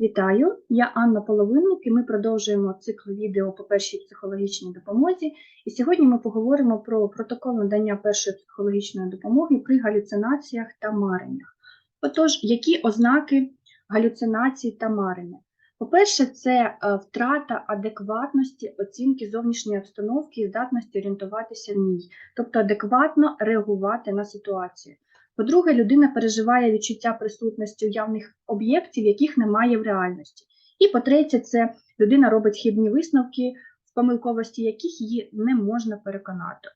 Вітаю, я Анна Половинник, і ми продовжуємо цикл відео по першій психологічній допомозі. І сьогодні ми поговоримо про протокол надання першої психологічної допомоги при галюцинаціях та мареннях. Отож, які ознаки галюцинацій та марення? По-перше, це е, втрата адекватності оцінки зовнішньої обстановки і здатності орієнтуватися в ній, тобто адекватно реагувати на ситуацію. По-друге, людина переживає відчуття присутності уявних об'єктів, яких немає в реальності. І по-третє, це людина робить хибні висновки, в помилковості яких її не можна переконати.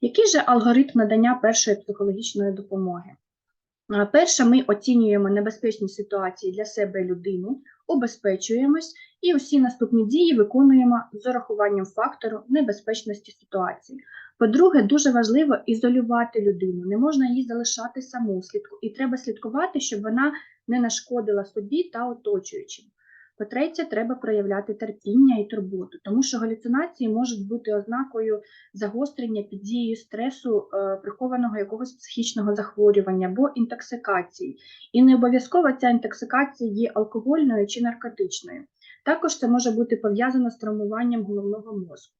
Який же алгоритм надання першої психологічної допомоги? Перше, ми оцінюємо небезпечні ситуації для себе і людини, обезпечуємось і усі наступні дії виконуємо з урахуванням фактору небезпечності ситуації. По-друге, дуже важливо ізолювати людину, не можна її залишати саму, слідку- і треба слідкувати, щоб вона не нашкодила собі та оточуючим. По-третє, треба проявляти терпіння і турботу, тому що галюцинації можуть бути ознакою загострення під дією стресу, е, прихованого якогось психічного захворювання або інтоксикації. І не обов'язково ця інтоксикація є алкогольною чи наркотичною. Також це може бути пов'язано з травмуванням головного мозку.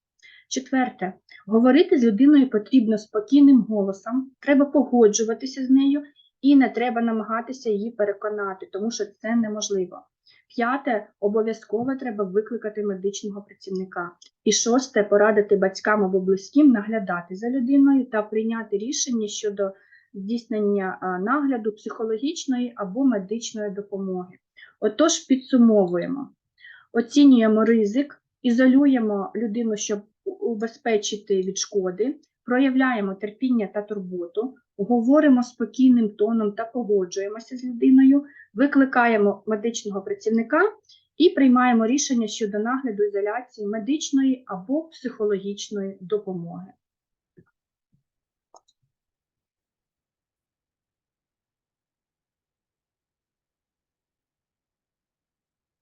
Четверте, говорити з людиною потрібно спокійним голосом, треба погоджуватися з нею і не треба намагатися її переконати, тому що це неможливо. П'яте, обов'язково треба викликати медичного працівника. І шосте, порадити батькам або близьким наглядати за людиною та прийняти рішення щодо здійснення нагляду психологічної або медичної допомоги. Отож, підсумовуємо, оцінюємо ризик, ізолюємо людину, щоб убезпечити від шкоди, проявляємо терпіння та турботу, говоримо спокійним тоном та погоджуємося з людиною, викликаємо медичного працівника і приймаємо рішення щодо нагляду ізоляції медичної або психологічної допомоги.